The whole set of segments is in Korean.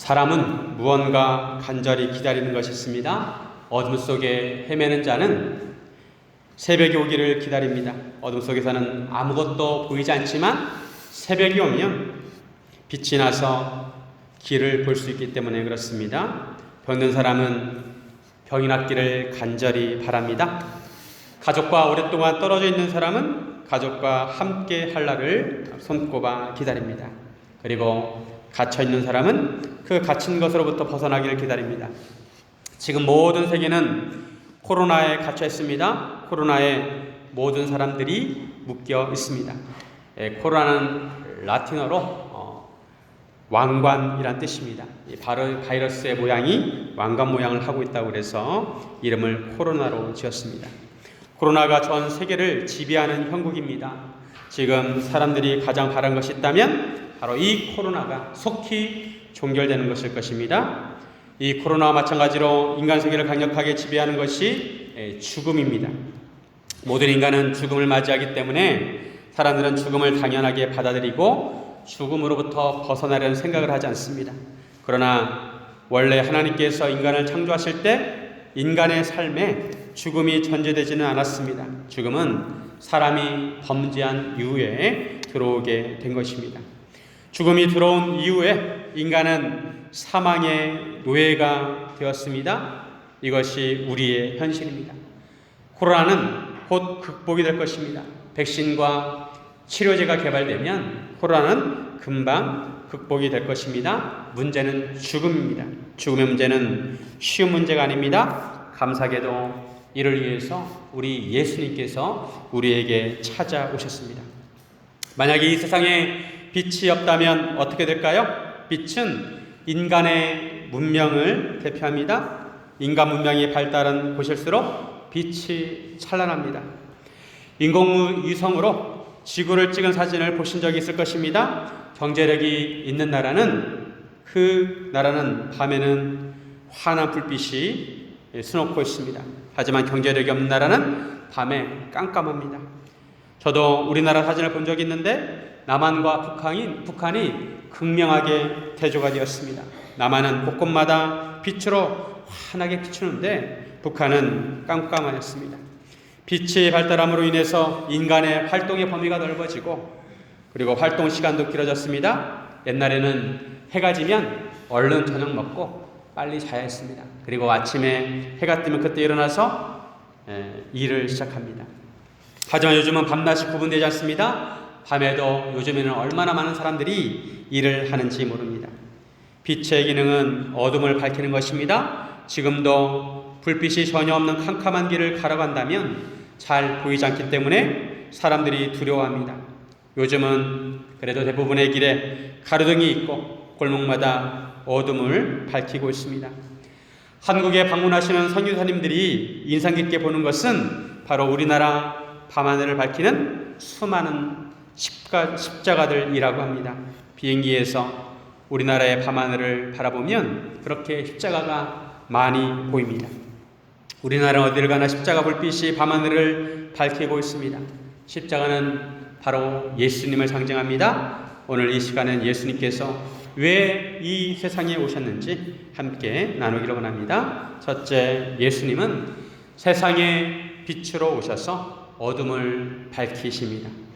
사람은 무언가 간절히 기다리는 것이 있습니다. 어둠 속에 헤매는 자는 새벽이 오기를 기다립니다. 어둠 속에서는 아무것도 보이지 않지만 새벽이 오면 빛이 나서 길을 볼 수 있기 때문에 그렇습니다. 병든 사람은 병이 낫기를 간절히 바랍니다. 가족과 오랫동안 떨어져 있는 사람은 가족과 함께 할 날을 손꼽아 기다립니다. 그리고 갇혀 있는 사람은 그 갇힌 것으로부터 벗어나기를 기다립니다. 지금 모든 세계는 코로나에 갇혀 있습니다. 코로나에 모든 사람들이 묶여 있습니다. 예, 코로나는 라틴어로 어, 왕관이란 뜻입니다. 이 바이러스의 모양이 왕관 모양을 하고 있다고 그래서 이름을 코로나로 지었습니다. 코로나가 전 세계를 지배하는 형국입니다. 지금 사람들이 가장 바란 것이 있다면 바로 이 코로나가 속히 종결되는 것일 것입니다. 이 코로나와 마찬가지로 인간 세계를 강력하게 지배하는 것이 예, 죽음입니다. 모든 인간은 죽음을 맞이하기 때문에 사람들은 죽음을 당연하게 받아들이고 죽음으로부터 벗어나려는 생각을 하지 않습니다. 그러나 원래 하나님께서 인간을 창조하실 때 인간의 삶에 죽음이 전제되지는 않았습니다. 죽음은 사람이 범죄한 이후에 들어오게 된 것입니다. 죽음이 들어온 이후에 인간은 사망의 노예가 되었습니다. 이것이 우리의 현실입니다. 코로나는 곧 극복이 될 것입니다. 백신과 치료제가 개발되면 코로나는 금방 극복이 될 것입니다. 문제는 죽음입니다. 죽음의 문제는 쉬운 문제가 아닙니다. 감사하게도 이를 위해서 우리 예수님께서 우리에게 찾아오셨습니다. 만약에 이 세상에 빛이 없다면 어떻게 될까요? 빛은 인간의 문명을 대표합니다. 인간 문명이 발달한 곳일수록 빛이 찬란합니다. 인공위성으로 지구를 찍은 사진을 보신 적이 있을 것입니다. 경제력이 있는 나라는 그 나라는 밤에는 환한 불빛이 수놓고 있습니다. 하지만 경제력이 없는 나라는 밤에 깜깜합니다. 저도 우리나라 사진을 본 적이 있는데 남한과 북한이, 북한이 극명하게 대조가 되었습니다. 남한은 곳곳마다 빛으로 환하게 비추는데 북한은 깜깜하였습니다. 빛의 발달함으로 인해서 인간의 활동의 범위가 넓어지고 그리고 활동 시간도 길어졌습니다. 옛날에는 해가 지면 얼른 저녁 먹고 빨리 자야 했습니다. 그리고 아침에 해가 뜨면 그때 일어나서 에, 일을 시작합니다. 하지만 요즘은 밤낮이 구분되지 않습니다. 밤에도 요즘에는 얼마나 많은 사람들이 일을 하는지 모릅니다. 빛의 기능은 어둠을 밝히는 것입니다. 지금도 불빛이 전혀 없는 캄캄한 길을 걸어간다면 잘 보이지 않기 때문에 사람들이 두려워합니다. 요즘은 그래도 대부분의 길에 가로등이 있고 골목마다 어둠을 밝히고 있습니다. 한국에 방문하시는 선교사님들이 인상 깊게 보는 것은 바로 우리나라 밤하늘을 밝히는 수많은 십가, 십자가들이라고 합니다. 비행기에서 우리나라의 밤하늘을 바라보면 그렇게 십자가가 많이 보입니다. 우리나라 어디를 가나 십자가 불빛이 밤하늘을 밝히고 있습니다. 십자가는 바로 예수님을 상징합니다. 오늘 이 시간은 예수님께서 왜이 세상에 오셨는지 함께 나누기로 원합니다. 첫째, 예수님은 세상의 빛으로 오셔서 어둠을 밝히십니다.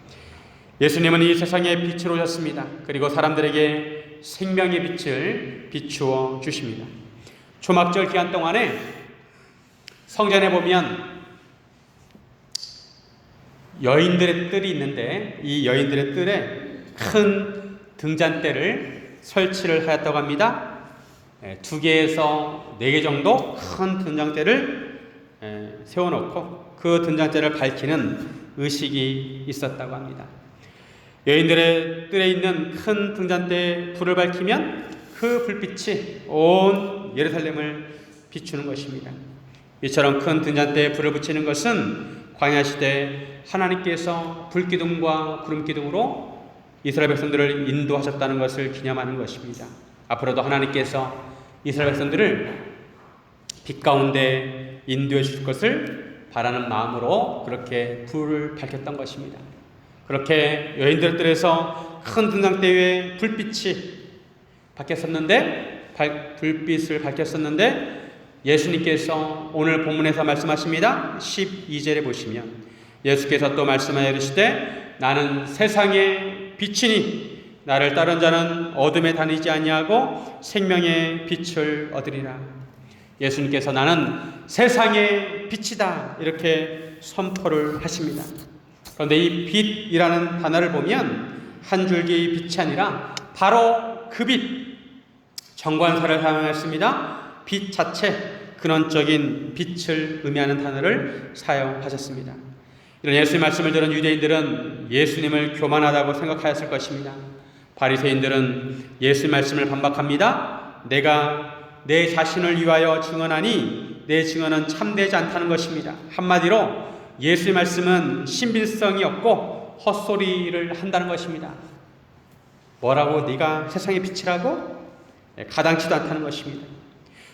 예수님은 이 세상에 빛으로 오셨습니다. 그리고 사람들에게 생명의 빛을 비추어 주십니다. 초막절 기간 동안에 성전에 보면 여인들의 뜰이 있는데 이 여인들의 뜰에 큰 등잔대를 설치를 하였다고 합니다. 예, 두 개에서 네 개 정도 큰 등잔대를 예, 세워놓고 그 등잔대를 밝히는 의식이 있었다고 합니다. 여인들의 뜰에 있는 큰 등잔대에 불을 밝히면 그 불빛이 온 예루살렘을 비추는 것입니다. 이처럼 큰 등잔대에 불을 붙이는 것은 광야 시대 하나님께서 불기둥과 구름기둥으로 이스라엘 백성들을 인도하셨다는 것을 기념하는 것입니다. 앞으로도 하나님께서 이스라엘 백성들을 빛 가운데 인도해 주실 것을 바라는 마음으로 그렇게 불을 밝혔던 것입니다. 그렇게 여인들 뜰에서 큰 등장대 위에 불빛이 밝혔었는데 발- 불빛을 밝혔었는데 예수님께서 오늘 본문에서 말씀하십니다. 12절에 보시면 예수께서 또 말씀하여 이르시되 나는 세상의 빛이니 나를 따른 자는 어둠에 다니지 아니하고 생명의 빛을 얻으리라. 예수님께서 나는 세상의 빛이다 이렇게 선포를 하십니다. 그런데 이 빛이라는 단어를 보면 한 줄기의 빛이 아니라 바로 그 빛, 정관사를 사용했습니다. 빛 자체, 근원적인 빛을 의미하는 단어를 사용하셨습니다. 이런 예수의 말씀을 들은 유대인들은 예수님을 교만하다고 생각하였을 것입니다. 바리새인들은 예수의 말씀을 반박합니다. 내가 내 자신을 위하여 증언하니 내 증언은 참되지 않다는 것입니다. 한마디로 예수의 말씀은 신빙성이 없고 헛소리를 한다는 것입니다. 뭐라고 네가 세상의 빛이라고? 예, 가당치도 않다는 것입니다.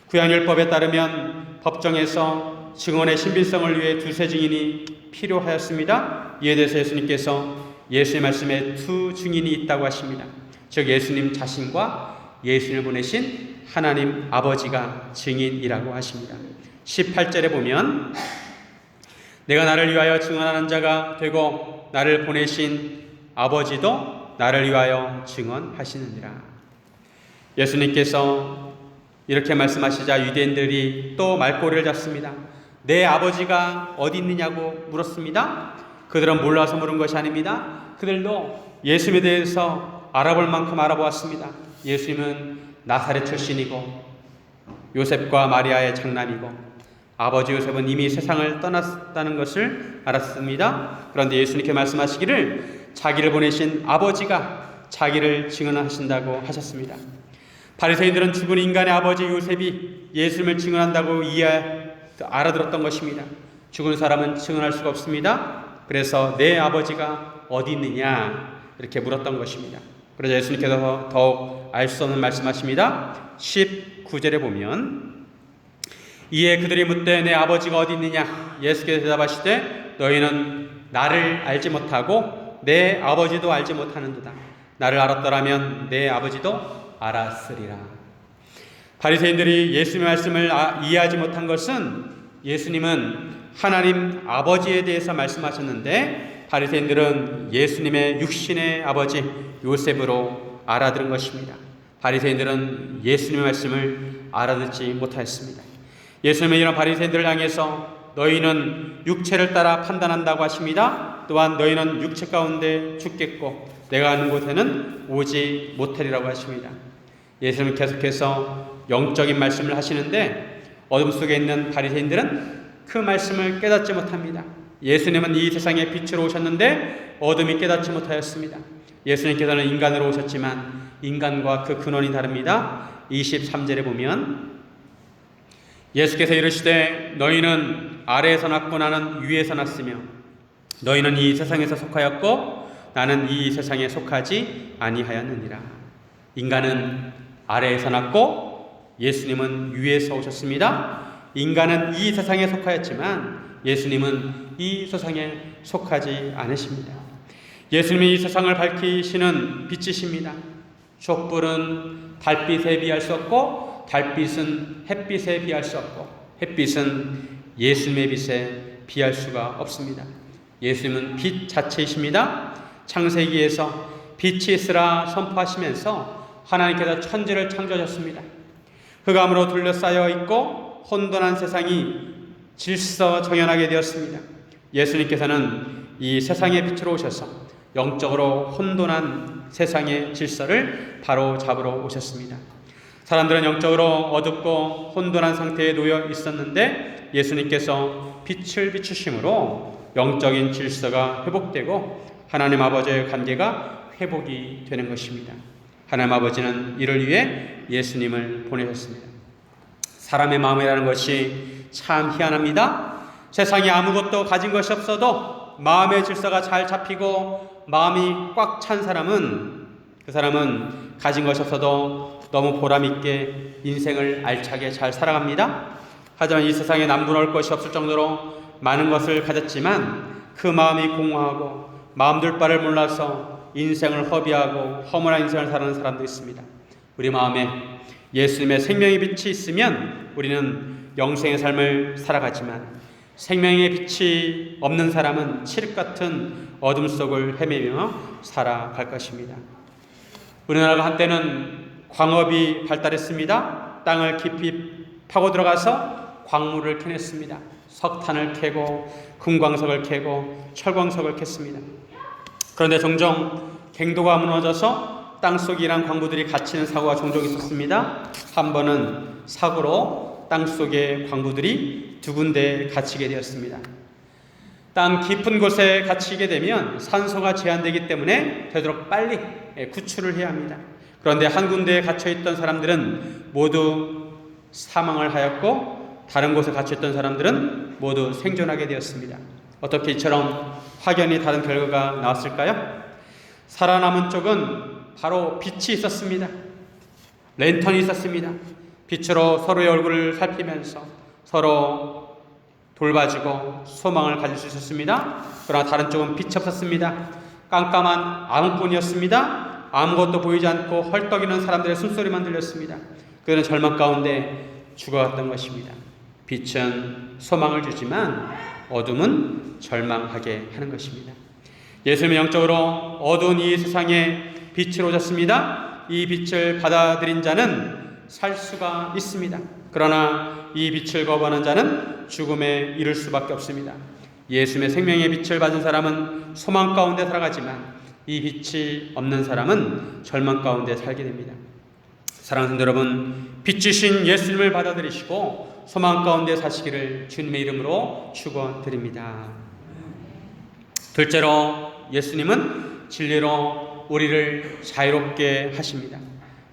구약율법에 따르면 법정에서 증언의 신빙성을 위해 두세 증인이 필요하였습니다. 이에 대해서 예수님께서 예수의 말씀에 두 증인이 있다고 하십니다. 즉 예수님 자신과 예수님을 보내신 하나님 아버지가 증인이라고 하십니다. 18절에 보면 내가 나를 위하여 증언하는 자가 되고 나를 보내신 아버지도 나를 위하여 증언하시느니라. 예수님께서 이렇게 말씀하시자 유대인들이 또 말꼬리를 잡습니다. 내 아버지가 어디 있느냐고 물었습니다. 그들은 몰라서 물은 것이 아닙니다. 그들도 예수님에 대해서 알아볼 만큼 알아보았습니다. 예수님은 나사렛 출신이고 요셉과 마리아의 장남이고 아버지 요셉은 이미 세상을 떠났다는 것을 알았습니다. 그런데 예수님께 말씀하시기를 자기를 보내신 아버지가 자기를 증언하신다고 하셨습니다. 바리새인들은 죽은 인간의 아버지 요셉이 예수님을 증언한다고 이해 알아들었던 것입니다. 죽은 사람은 증언할 수가 없습니다. 그래서 내 아버지가 어디 있느냐 이렇게 물었던 것입니다. 그래서 예수님께서 더욱 알 수 없는 말씀하십니다. 19절에 보면 이에 그들이 묻되 내 아버지가 어디 있느냐 예수께서 대답하시되 너희는 나를 알지 못하고 내 아버지도 알지 못하는도다. 나를 알았더라면 내 아버지도 알았으리라. 바리새인들이 예수님의 말씀을 아- 이해하지 못한 것은 예수님은 하나님 아버지에 대해서 말씀하셨는데 바리새인들은 예수님의 육신의 아버지 요셉으로 알아들은 것입니다. 바리새인들은 예수님의 말씀을 알아듣지 못하였습니다. 예수님은 이런 바리새인들을 향해서 너희는 육체를 따라 판단한다고 하십니다. 또한 너희는 육체 가운데 죽겠고 내가 아는 곳에는 오지 못하리라고 하십니다. 예수님은 계속해서 영적인 말씀을 하시는데 어둠 속에 있는 바리새인들은 그 말씀을 깨닫지 못합니다. 예수님은 이 세상에 빛으로 오셨는데 어둠이 깨닫지 못하였습니다. 예수님께서는 인간으로 오셨지만 인간과 그 근원이 다릅니다. 23절에 보면 예수께서 이르시되 너희는 아래에서 났고 나는 위에서 났으며 너희는 이 세상에서 속하였고 나는 이 세상에 속하지 아니하였느니라. 인간은 아래에서 났고 예수님은 위에서 오셨습니다. 인간은 이 세상에 속하였지만 예수님은 이 세상에 속하지 않으십니다. 예수님이 이 세상을 밝히시는 빛이십니다. 촛불은 달빛에 비할 수 없고 달빛은 햇빛에 비할 수 없고 햇빛은 예수님의 빛에 비할 수가 없습니다. 예수님은 빛 자체이십니다. 창세기에서 빛이 있으라 선포하시면서 하나님께서 천지를 창조하셨습니다. 흑암으로 둘러싸여 있고 혼돈한 세상이 질서 정연하게 되었습니다. 예수님께서는 이 세상의 빛으로 오셔서 영적으로 혼돈한 세상의 질서를 바로 잡으러 오셨습니다. 사람들은 영적으로 어둡고 혼돈한 상태에 놓여 있었는데 예수님께서 빛을 비추심으로 영적인 질서가 회복되고 하나님 아버지의 관계가 회복이 되는 것입니다. 하나님 아버지는 이를 위해 예수님을 보내셨습니다. 사람의 마음이라는 것이 참 희한합니다. 세상에 아무것도 가진 것이 없어도 마음의 질서가 잘 잡히고 마음이 꽉 찬 사람은 그 사람은 가진 것이 없어도 너무 보람 있게 인생을 알차게 잘 살아갑니다. 하지만 이 세상에 남부러울 것이 없을 정도로 많은 것을 가졌지만 그 마음이 공허하고 마음둘 바를 몰라서 인생을 허비하고 허물한 인생을 사는 사람도 있습니다. 우리 마음에 예수님의 생명의 빛이 있으면 우리는 영생의 삶을 살아가지만 생명의 빛이 없는 사람은 칠흑 같은 어둠 속을 헤매며 살아갈 것입니다. 우리나라가 한때는 광업이 발달했습니다. 땅을 깊이 파고 들어가서 광물을 캐냈습니다. 석탄을 캐고 금광석을 캐고 철광석을 캤습니다. 그런데 종종 갱도가 무너져서 땅속 이란 광부들이 갇히는 사고가 종종 있었습니다. 한 번은 사고로 땅속의 광부들이 두 군데 갇히게 되었습니다. 땅 깊은 곳에 갇히게 되면 산소가 제한되기 때문에 되도록 빨리 구출을 해야 합니다. 그런데 한 군데에 갇혀 있던 사람들은 모두 사망을 하였고 다른 곳에 갇혀 있던 사람들은 모두 생존하게 되었습니다. 어떻게 이처럼 확연히 다른 결과가 나왔을까요? 살아남은 쪽은 바로 빛이 있었습니다. 랜턴이 있었습니다. 빛으로 서로의 얼굴을 살피면서 서로 돌봐주고 소망을 가질 수 있었습니다. 그러나 다른 쪽은 빛이 없었습니다. 깜깜한 암뿐이었습니다. 아무것도 보이지 않고 헐떡이는 사람들의 숨소리만 들렸습니다. 그들은 절망 가운데 죽어갔던 것입니다. 빛은 소망을 주지만 어둠은 절망하게 하는 것입니다. 예수님은 영적으로 어두운 이 세상에 빛을 오셨습니다. 이 빛을 받아들인 자는 살 수가 있습니다. 그러나 이 빛을 거부하는 자는 죽음에 이를 수밖에 없습니다. 예수님의 생명의 빛을 받은 사람은 소망 가운데 살아가지만 이 빛이 없는 사람은 절망 가운데 살게 됩니다. 사랑하는 여러분, 빛주신 예수님을 받아들이시고 소망 가운데 사시기를 주님의 이름으로 축원드립니다. 둘째로 예수님은 진리로 우리를 자유롭게 하십니다.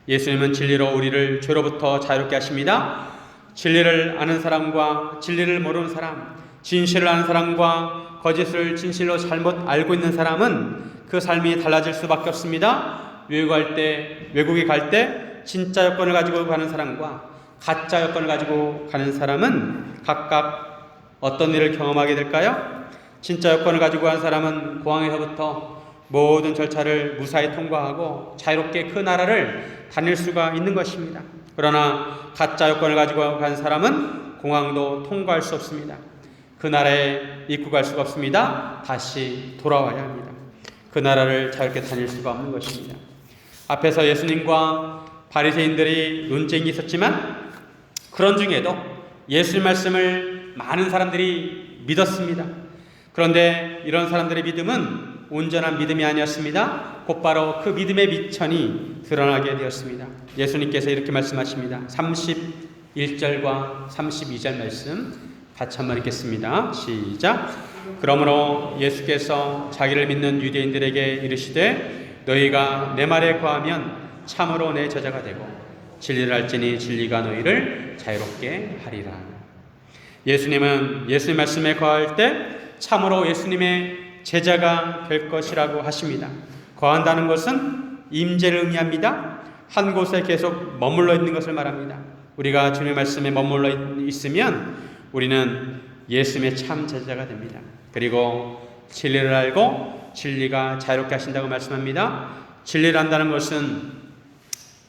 예수님은 진리로 우리를 죄로부터 자유롭게 하십니다. 진리를 아는 사람과 진리를 모르는 사람, 진실을 아는 사람과 거짓을 진실로 잘못 알고 있는 사람은 그 삶이 달라질 수밖에 없습니다. 외국할 때, 외국에 갈 때 진짜 여권을 가지고 가는 사람과 가짜 여권을 가지고 가는 사람은 각각 어떤 일을 경험하게 될까요? 진짜 여권을 가지고 간 사람은 공항에서부터 모든 절차를 무사히 통과하고 자유롭게 그 나라를 다닐 수가 있는 것입니다. 그러나 가짜 여권을 가지고 간 사람은 공항도 통과할 수 없습니다. 그 나라에 입국할 수가 없습니다. 다시 돌아와야 합니다. 그 나라를 자유롭게 다닐 수가 없는 것입니다. 앞에서 예수님과 바리새인들이 논쟁이 있었지만 그런 중에도 예수님 말씀을 많은 사람들이 믿었습니다. 그런데 이런 사람들의 믿음은 온전한 믿음이 아니었습니다. 곧바로 그 믿음의 미천이 드러나게 되었습니다. 예수님께서 이렇게 말씀하십니다. 31절과 32절 말씀 같이 한번 읽겠습니다. 시작. 그러므로 예수께서 자기를 믿는 유대인들에게 이르시되 너희가 내 말에 거하면 참으로 내 저자가 되고 진리를 알지니 진리가 너희를 자유롭게 하리라. 예수님은 예수님 말씀에 거할 때 참으로 예수님의 제자가 될 것이라고 하십니다. 거한다는 것은 임재를 의미합니다. 한 곳에 계속 머물러 있는 것을 말합니다. 우리가 주님의 말씀에 머물러 있으면 우리는 예수님의 참 제자가 됩니다. 그리고 진리를 알고 진리가 자유롭게 하신다고 말씀합니다. 진리를 안다는 것은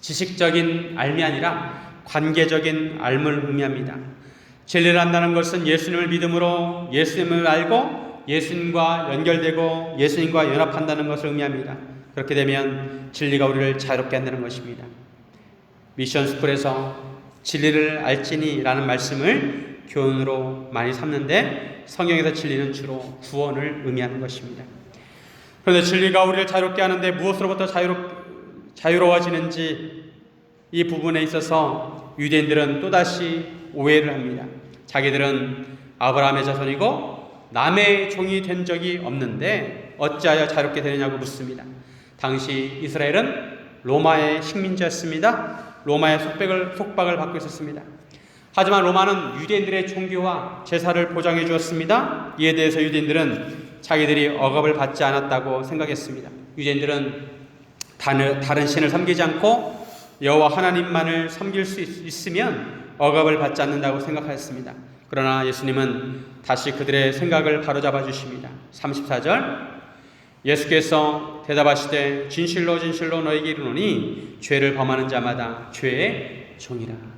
지식적인 알미 아니라 관계적인 알을 의미합니다. 진리를 안다는 것은 예수님을 믿음으로 예수님을 알고 예수님과 연결되고 예수님과 연합한다는 것을 의미합니다. 그렇게 되면 진리가 우리를 자유롭게 한다는 것입니다. 미션 스쿨에서 진리를 알지니라는 말씀을 교훈으로 많이 삼는데 성경에서 진리는 주로 구원을 의미하는 것입니다. 그런데 진리가 우리를 자유롭게 하는데 무엇으로부터 자유로, 자유로워지는지 이 부분에 있어서 유대인들은 또다시 오해를 합니다. 자기들은 아브라함의 자손이고 남의 종이 된 적이 없는데 어찌하여 자유롭게 되느냐고 묻습니다. 당시 이스라엘은 로마의 식민지였습니다. 로마의 속박을, 속박을 받고 있었습니다. 하지만 로마는 유대인들의 종교와 제사를 보장해 주었습니다. 이에 대해서 유대인들은 자기들이 억압을 받지 않았다고 생각했습니다. 유대인들은 다른, 신을 섬기지 않고 여호와 하나님만을 섬길 수 있, 으면 억압을 받지 않는다고 생각하였습니다. 그러나 예수님은 다시 그들의 생각을 바로잡아 주십니다. 34절 예수께서 대답하시되 진실로 진실로 너에게 이르노니 죄를 범하는 자마다 죄에 종이라.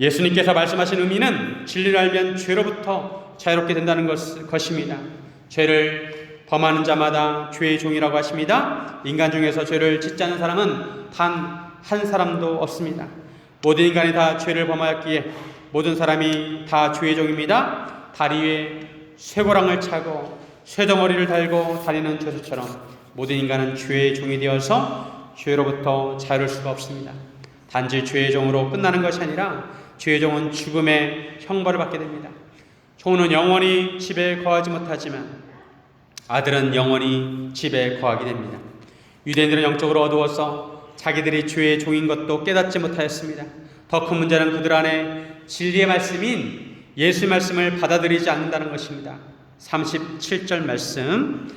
예수님께서 말씀하신 의미는 진리를 알면 죄로부터 자유롭게 된다는 것, 것입니다. 죄를 범하는 자마다 죄의 종이라고 하십니다. 인간 중에서 죄를 짓지 않는 사람은 단 한 사람도 없습니다. 모든 인간이 다 죄를 범하였기에 모든 사람이 다 죄의 종입니다. 다리 위에 쇠고랑을 차고 쇠덩어리를 달고 다니는 죄수처럼 모든 인간은 죄의 종이 되어서 죄로부터 자유를 수가 없습니다. 단지 죄의 종으로 끝나는 것이 아니라 죄의 종은 죽음의 형벌을 받게 됩니다. 종은 영원히 집에 거하지 못하지만 아들은 영원히 집에 거하게 됩니다. 유대인들은 영적으로 어두워서 자기들이 죄의 종인 것도 깨닫지 못하였습니다. 더 큰 문제는 그들 안에 진리의 말씀인 예수의 말씀을 받아들이지 않는다는 것입니다. 37절 말씀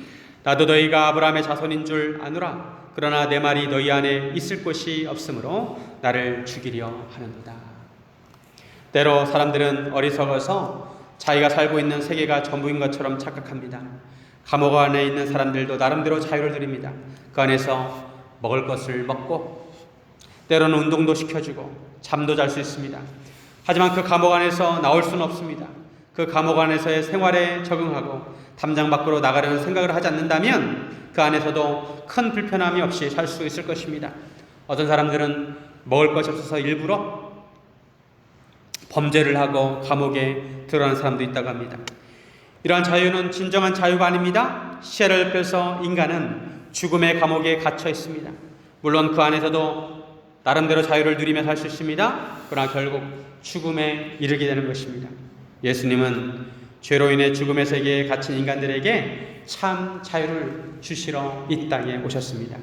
나도 너희가 아브라함의 자손인 줄 아노라 그러나 내 말이 너희 안에 있을 곳이 없으므로 나를 죽이려 하는도다. 때로 사람들은 어리석어서 자기가 살고 있는 세계가 전부인 것처럼 착각합니다. 감옥 안에 있는 사람들도 나름대로 자유를 누립니다. 그 안에서 먹을 것을 먹고 때로는 운동도 시켜주고 잠도 잘 수 있습니다. 하지만 그 감옥 안에서 나올 수는 없습니다. 그 감옥 안에서의 생활에 적응하고 담장 밖으로 나가려는 생각을 하지 않는다면 그 안에서도 큰 불편함이 없이 살 수 있을 것입니다. 어떤 사람들은 먹을 것이 없어서 일부러 범죄를 하고 감옥에 들어가는 사람도 있다고 합니다. 이러한 자유는 진정한 자유가 아닙니다. 시야를 펴서 인간은 죽음의 감옥에 갇혀 있습니다. 물론 그 안에서도 나름대로 자유를 누리며 살 수 있습니다. 그러나 결국 죽음에 이르게 되는 것입니다. 예수님은 죄로 인해 죽음의 세계에 갇힌 인간들에게 참 자유를 주시러 이 땅에 오셨습니다.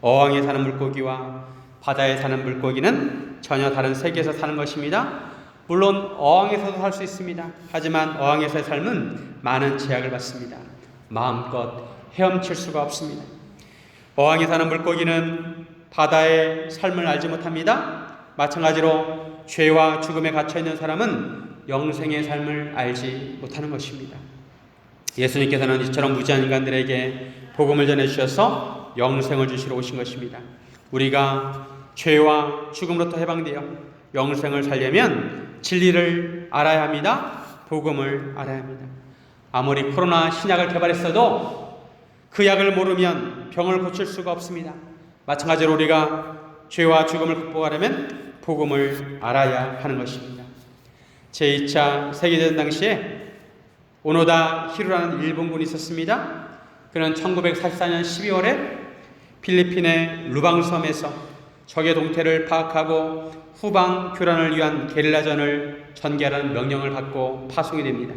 어항에 사는 물고기와 바다에 사는 물고기는 전혀 다른 세계에서 사는 것입니다. 물론 어항에서도 살 수 있습니다. 하지만 어항에서의 삶은 많은 제약을 받습니다. 마음껏 헤엄칠 수가 없습니다. 어항에 사는 물고기는 바다의 삶을 알지 못합니다. 마찬가지로 죄와 죽음에 갇혀 있는 사람은 영생의 삶을 알지 못하는 것입니다. 예수님께서는 이처럼 무지한 인간들에게 복음을 전해 주셔서 영생을 주시러 오신 것입니다. 우리가 죄와 죽음으로부터 해방되어 영생을 살려면 진리를 알아야 합니다. 복음을 알아야 합니다. 아무리 코로나 신약을 개발했어도 그 약을 모르면 병을 고칠 수가 없습니다. 마찬가지로 우리가 죄와 죽음을 극복하려면 복음을 알아야 하는 것입니다. 제2차 세계대전 당시에 오노다 히루라는 일본군이 있었습니다. 그는 1944년 12월에 필리핀의 루방섬에서 적의 동태를 파악하고 후방 교란을 위한 게릴라전을 전개하라는 명령을 받고 파송이 됩니다.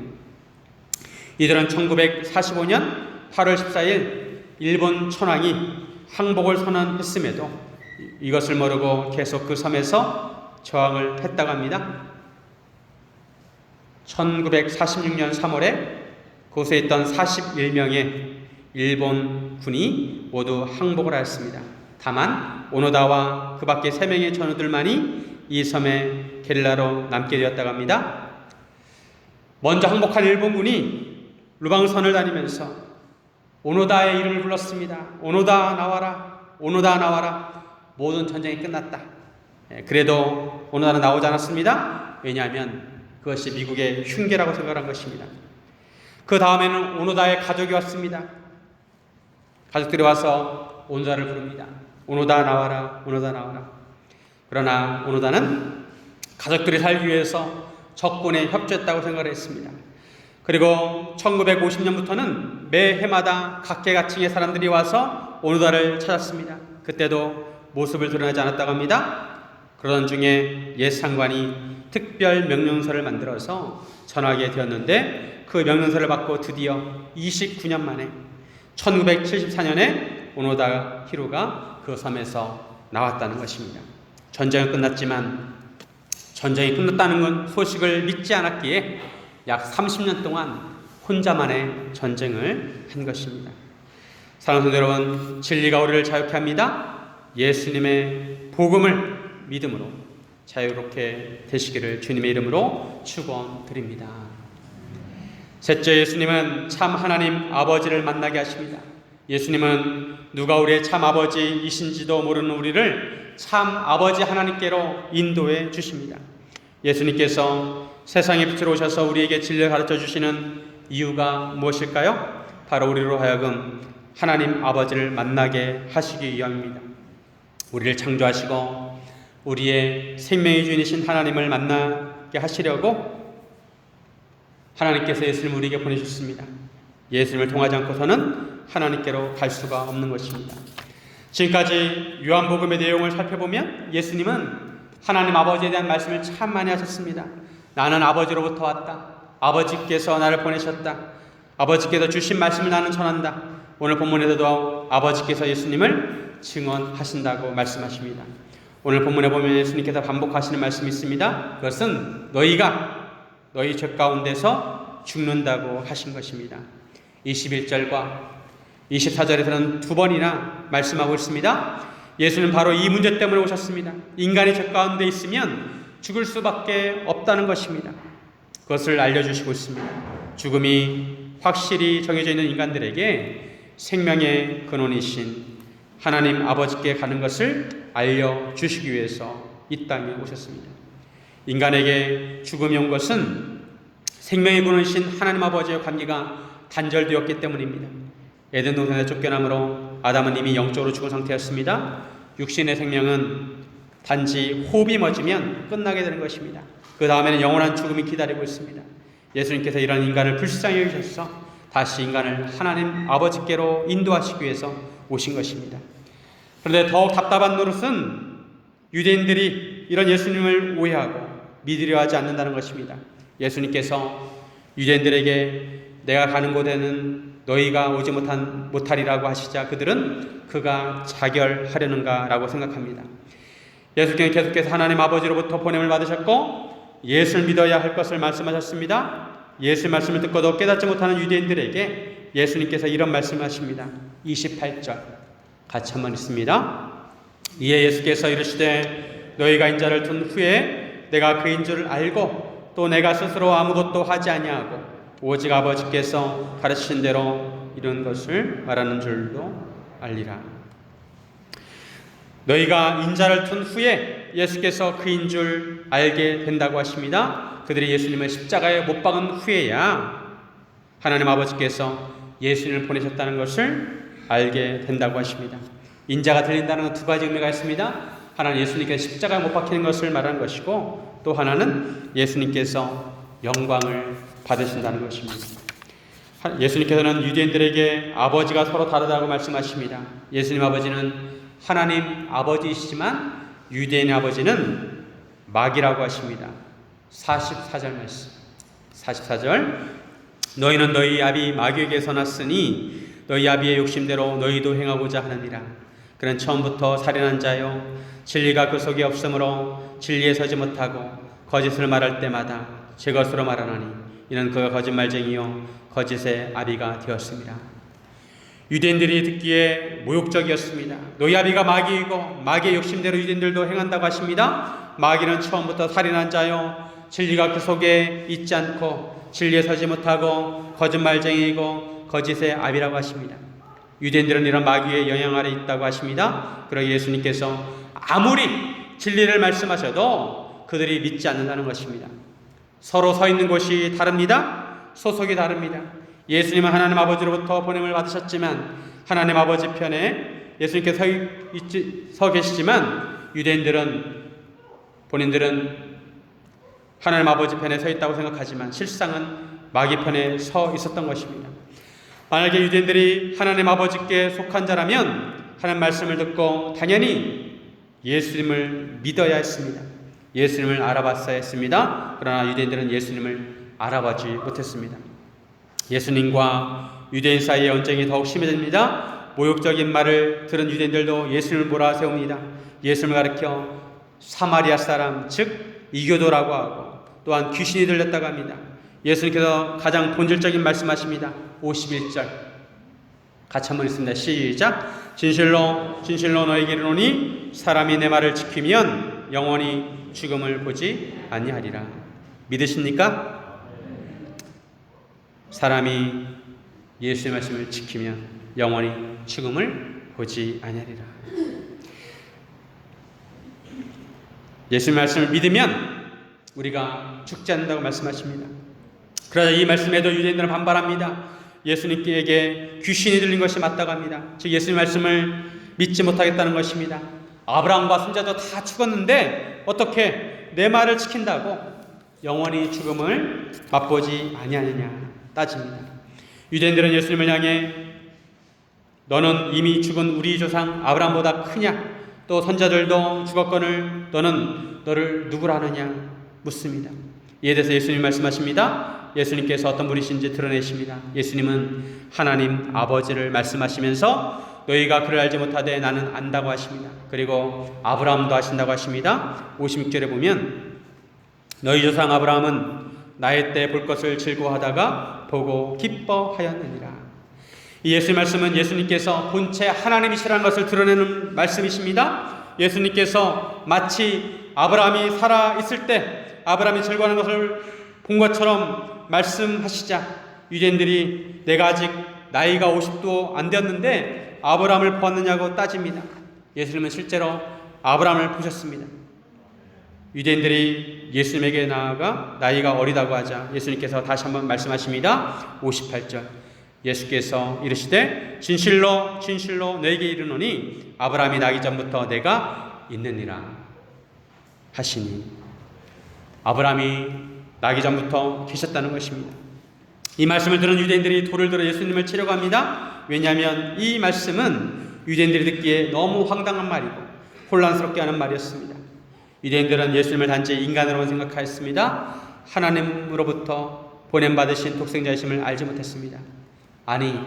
이들은 1945년 8월 14일 일본 천황이 항복을 선언했음에도 이것을 모르고 계속 그 섬에서 저항을 했다고 합니다. 1946년 3월에 곳에 있던 41명의 일본 군이 모두 항복을 하였습니다. 다만 오노다와 그 밖에 3명의 전우들만이 이 섬에 게릴라로 남게 되었다고 합니다. 먼저 항복한 일본군이 루방선을 다니면서 오노다의 이름을 불렀습니다. 오노다 나와라. 오노다 나와라. 모든 전쟁이 끝났다. 예, 그래도 오노다는 나오지 않았습니다. 왜냐하면 그것이 미국의 흉계라고 생각한 것입니다. 그 다음에는 오노다의 가족이 왔습니다. 가족들이 와서 오노다를 부릅니다. 오노다 나와라. 오노다 나와라. 그러나 오노다는 가족들이 살기 위해서 적군에 협조했다고 생각을 했습니다. 그리고 1950년부터는 매 해마다 각계각층의 사람들이 와서 오노다를 찾았습니다. 그때도 모습을 드러내지 않았다고 합니다. 그러던 중에 옛 상관이 특별 명령서를 만들어서 전하게 되었는데 그 명령서를 받고 드디어 29년 만에 1974년에 오노다 히로가 그 섬에서 나왔다는 것입니다. 전쟁은 끝났지만 전쟁이 끝났다는 건 소식을 믿지 않았기에 약 30년 동안 혼자만의 전쟁을 한 것입니다. 사랑하는 여러분, 진리가 우리를 자유케 합니다. 예수님의 복음을 믿음으로 자유롭게 되시기를 주님의 이름으로 축원드립니다. 셋째 예수님은 참 하나님 아버지를 만나게 하십니다. 예수님은 누가 우리의 참 아버지이신지도 모르는 우리를 참 아버지 하나님께로 인도해 주십니다. 예수님께서 세상에 빛으로 오셔서 우리에게 진리를 가르쳐 주시는 이유가 무엇일까요? 바로 우리로 하여금 하나님 아버지를 만나게 하시기 위함입니다. 우리를 창조하시고 우리의 생명의 주인이신 하나님을 만나게 하시려고 하나님께서 예수님을 우리에게 보내셨습니다. 예수님을 통하지 않고서는 하나님께로 갈 수가 없는 것입니다. 지금까지 요한복음의 내용을 살펴보면 예수님은 하나님 아버지에 대한 말씀을 참 많이 하셨습니다. 나는 아버지로부터 왔다. 아버지께서 나를 보내셨다. 아버지께서 주신 말씀을 나는 전한다. 오늘 본문에서도 아버지께서 예수님을 증언하신다고 말씀하십니다. 오늘 본문에 보면 예수님께서 반복하시는 말씀이 있습니다. 그것은 너희가 너희 죄 가운데서 죽는다고 하신 것입니다. 21절과 24절에서는 두 번이나 말씀하고 있습니다. 예수는 바로 이 문제 때문에 오셨습니다. 인간이 죄 가운데 있으면 죽을 수밖에 없다는 것입니다. 그것을 알려주시고 있습니다. 죽음이 확실히 정해져 있는 인간들에게 생명의 근원이신 하나님 아버지께 가는 것을 알려주시기 위해서 이 땅에 오셨습니다. 인간에게 죽음이 온 것은 생명의 근원이신 하나님 아버지의 관계가 단절되었기 때문입니다. 에덴 동산에 쫓겨남으로 아담은 이미 영적으로 죽은 상태였습니다. 육신의 생명은 단지 호흡이 멎으면 끝나게 되는 것입니다. 그 다음에는 영원한 죽음이 기다리고 있습니다. 예수님께서 이런 인간을 불쌍히 여기셔서 다시 인간을 하나님 아버지께로 인도하시기 위해서 오신 것입니다. 그런데 더욱 답답한 노릇은 유대인들이 이런 예수님을 오해하고 믿으려 하지 않는다는 것입니다. 예수님께서 유대인들에게 내가 가는 곳에는 너희가 오지 못한 못하리라고 하시자 그들은 그가 자결하려는가라고 생각합니다. 예수께서 계속해서 하나님 아버지로부터 보냄을 받으셨고 예수를 믿어야 할 것을 말씀하셨습니다. 예수 말씀을 듣고도 깨닫지 못하는 유대인들에게 예수님께서 이런 말씀하십니다. 28절 같이 한번 있습니다. 이에 예수께서 이르시되 너희가 인자를 둔 후에 내가 그인 줄 알고 또 내가 스스로 아무것도 하지 아니하고 오직 아버지께서 가르치신 대로 이런 것을 말하는 줄도 알리라. 너희가 인자를 둔 후에 예수께서 그인 줄 알게 된다고 하십니다. 그들이 예수님을 십자가에 못 박은 후에야 하나님 아버지께서 예수님을 보내셨다는 것을 알게 된다고 하십니다. 인자가 들린다는 두 가지 의미가 있습니다. 하나는 예수님께서 십자가에 못 박히는 것을 말하는 것이고 또 하나는 예수님께서 영광을 받으신다는 것입니다. 예수님께서는 유대인들에게 아버지가 서로 다르다고 말씀하십니다. 예수님 아버지는 하나님 아버지이시지만 유대인의 아버지는 마귀라고 하십니다. 44절 말씀. 44절. 너희는 너희 아비 마귀에게서 났으니 너희 아비의 욕심대로 너희도 행하고자 하느니라. 그는 처음부터 살인한 자요 진리가 그 속에 없으므로 진리에 서지 못하고 거짓을 말할 때마다 제 것으로 말하나니 이는 그가 거짓말쟁이요 거짓의 아비가 되었습니다. 유대인들이 듣기에 모욕적이었습니다. 아비가 마귀이고 마귀의 욕심대로 유대인들도 행한다고 하십니다. 마귀는 처음부터 살인한 자요 진리가 그 속에 있지 않고 진리에 서지 못하고 거짓말쟁이이고 거짓의 아비라고 하십니다. 유대인들은 이런 마귀의 영향 아래 있다고 하십니다. 그러나 예수님께서 아무리 진리를 말씀하셔도 그들이 믿지 않는다는 것입니다. 서로 서 있는 곳이 다릅니다. 소속이 다릅니다. 예수님은 하나님 아버지로부터 보냄을 받으셨지만 하나님 아버지 편에 예수님께서 서, 있지, 서 계시지만 유대인들은 본인들은 하나님 아버지 편에 서 있다고 생각하지만 실상은 마귀 편에 서 있었던 것입니다. 만약에 유대인들이 하나님 아버지께 속한 자라면 하나님 말씀을 듣고 당연히 예수님을 믿어야 했습니다. 예수님을 알아봤어야 했습니다. 그러나 유대인들은 예수님을 알아보지 못했습니다. 예수님과 유대인 사이의 언쟁이 더욱 심해집니다. 모욕적인 말을 들은 유대인들도 예수님을 몰아 세웁니다. 예수님을 가리켜 사마리아 사람, 즉 이교도라고 하고 또한 귀신이 들렸다고 합니다. 예수님께서 가장 본질적인 말씀하십니다. 51절 같이 한번 읽습니다. 시작. 진실로 진실로 너에게 이르노니 사람이 내 말을 지키면 영원히 죽음을 보지 아니하리라. 믿으십니까? 사람이 예수의 말씀을 지키면 영원히 죽음을 보지 아니하리라. 예수의 말씀을 믿으면 우리가 죽지 않는다고 말씀하십니다. 그러자 이 말씀에도 유대인들은 반발합니다. 예수님께 귀신이 들린 것이 맞다고 합니다. 즉 예수님 말씀을 믿지 못하겠다는 것입니다. 아브라함과 손자도 다 죽었는데 어떻게 내 말을 지킨다고 영원히 죽음을 맛보지 아니하느냐 따집니다. 유대인들은 예수님을 향해 너는 이미 죽은 우리 조상 아브라함보다 크냐? 또 선자들도 죽었거늘 너는 너를 누구라 하느냐 묻습니다. 이에 대해서 예수님 말씀하십니다. 예수님께서 어떤 분이신지 드러내십니다. 예수님은 하나님 아버지를 말씀하시면서 너희가 그를 알지 못하되 나는 안다고 하십니다. 그리고 아브라함도 하신다고 하십니다. 56절에 보면 너희 조상 아브라함은 나의 때 볼 것을 즐거워하다가 보고 기뻐하였느니라. 이 예수 말씀은 예수님께서 본체 하나님이시라는 것을 드러내는 말씀이십니다. 예수님께서 마치 아브라함이 살아 있을 때 아브라함이 즐거워하는 것을 본 것처럼 말씀하시자 유대인들이 내가 아직 나이가 50도 안 되었는데 아브라함을 보았느냐고 따집니다. 예수님은 실제로 아브라함을 보셨습니다. 유대인들이 예수님에게 나아가 나이가 어리다고 하자 예수님께서 다시 한번 말씀하십니다. 58절. 예수께서 이르시되 진실로 진실로 너에게 이르노니 아브라함이 나기 전부터 내가 있느니라 하시니 아브라함이 나기 전부터 계셨다는 것입니다. 이 말씀을 들은 유대인들이 돌을 들어 예수님을 치려고 합니다. 왜냐하면 이 말씀은 유대인들이 듣기에 너무 황당한 말이고 혼란스럽게 하는 말이었습니다. 유대인들은 예수님을 단지 인간으로만 생각하였습니다. 하나님으로부터 보냄받으신 독생자이심을 알지 못했습니다. 아니,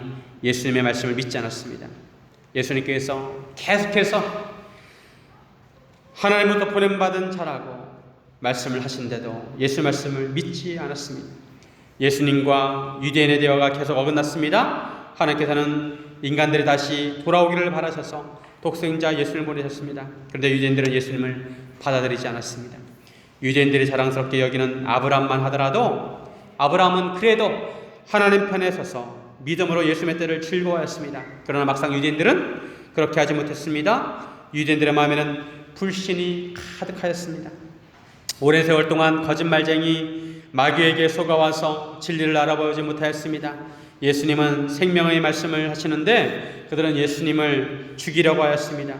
예수님의 말씀을 믿지 않았습니다. 예수님께서 계속해서 하나님으로부터 보냄받은 자라고 말씀을 하신데도 예수 말씀을 믿지 않았습니다. 예수님과 유대인의 대화가 계속 어긋났습니다. 하나님께서는 인간들이 다시 돌아오기를 바라셔서 독생자 예수를 보내셨습니다. 그런데 유대인들은 예수님을 받아들이지 않았습니다. 유대인들이 자랑스럽게 여기는 아브라함만 하더라도 아브라함은 그래도 하나님 편에 서서 믿음으로 예수님의 때를 즐거워했습니다. 그러나 막상 유대인들은 그렇게 하지 못했습니다. 유대인들의 마음에는 불신이 가득하였습니다. 오랜 세월 동안 거짓말쟁이 마귀에게 속아와서 진리를 알아보지 못하였습니다. 예수님은 생명의 말씀을 하시는데 그들은 예수님을 죽이려고 하였습니다.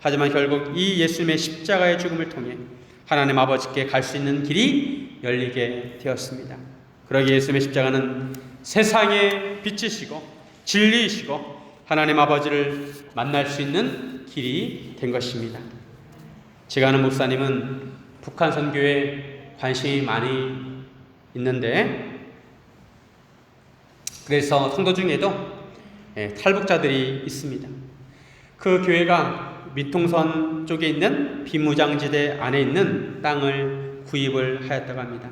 하지만 결국 이 예수님의 십자가의 죽음을 통해 하나님 아버지께 갈 수 있는 길이 열리게 되었습니다. 그러기에 예수님의 십자가는 세상의 빛이시고 진리이시고 하나님 아버지를 만날 수 있는 길이 된 것입니다. 제가 아는 목사님은 북한 선교에 관심이 많이 있는데 그래서 성도 중에도 예, 탈북자들이 있습니다. 그 교회가 미통선 쪽에 있는 비무장지대 안에 있는 땅을 구입을 하였다고 합니다.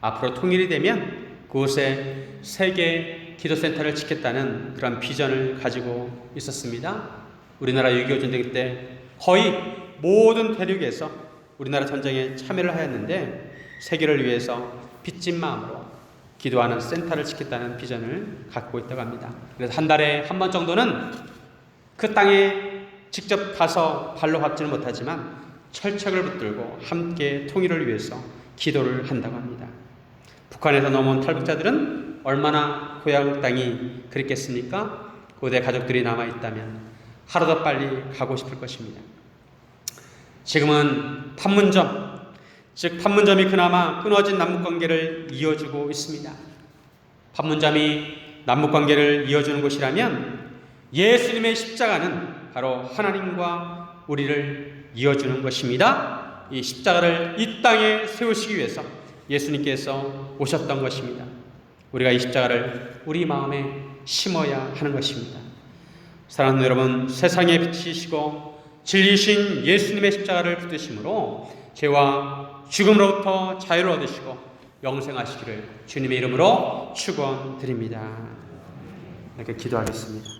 앞으로 통일이 되면 그곳에 세계 기도센터를 짓겠다는 그런 비전을 가지고 있었습니다. 우리나라 6.25 전쟁 때 거의 모든 대륙에서 우리나라 전쟁에 참여를 하였는데 세계를 위해서 빚진 마음으로 기도하는 센터를 짓겠다는 비전을 갖고 있다고 합니다. 그래서 한 달에 한 번 정도는 그 땅에 직접 가서 발로 밟지는 못하지만 철책을 붙들고 함께 통일을 위해서 기도를 한다고 합니다. 북한에서 넘어온 탈북자들은 얼마나 고향 땅이 그립겠습니까? 고대 가족들이 남아 있다면 하루 더 빨리 가고 싶을 것입니다. 지금은 판문점, 즉 판문점이 그나마 끊어진 남북 관계를 이어주고 있습니다. 판문점이 남북 관계를 이어주는 곳이라면 예수님의 십자가는 바로 하나님과 우리를 이어주는 것입니다. 이 십자가를 이 땅에 세우시기 위해서 예수님께서 오셨던 것입니다. 우리가 이 십자가를 우리 마음에 심어야 하는 것입니다. 사랑하는 여러분, 세상의 빛이시고 진리신 예수님의 십자가를 붙드심으로 죄와 죽음으로부터 자유를 얻으시고 영생하시기를 주님의 이름으로 축원드립니다. 이렇게 기도하겠습니다.